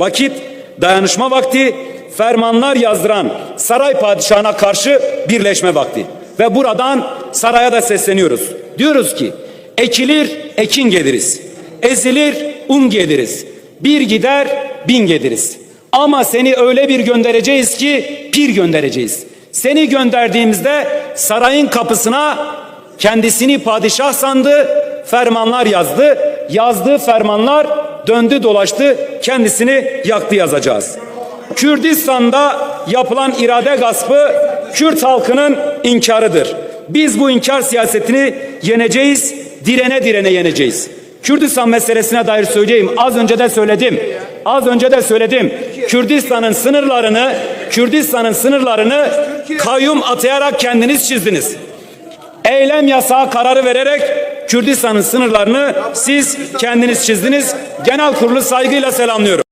vakit, dayanışma vakti, fermanlar yazdıran saray padişahına karşı birleşme vakti. Ve buradan saraya da sesleniyoruz. Diyoruz ki ekilir ekin geliriz. Ezilir un geliriz. Bir gider bin geliriz. Ama seni öyle bir göndereceğiz ki pir göndereceğiz. Seni gönderdiğimizde sarayın kapısına kendisini padişah sandı, fermanlar yazdı. Yazdığı fermanlar döndü dolaştı, kendisini yaktı yazacağız. Kürdistan'da yapılan irade gaspı Kürt halkının inkarıdır. Biz bu inkar siyasetini yeneceğiz, direne direne yeneceğiz. Kürdistan meselesine dair söyleyeyim. Az önce de söyledim. Az önce de söyledim. Kürdistan'ın sınırlarını, Kürdistan'ın sınırlarını kayyum atayarak kendiniz çizdiniz. Eylem yasağı kararı vererek Kürdistan'ın sınırlarını siz kendiniz çizdiniz. Genel kurulu saygıyla selamlıyorum.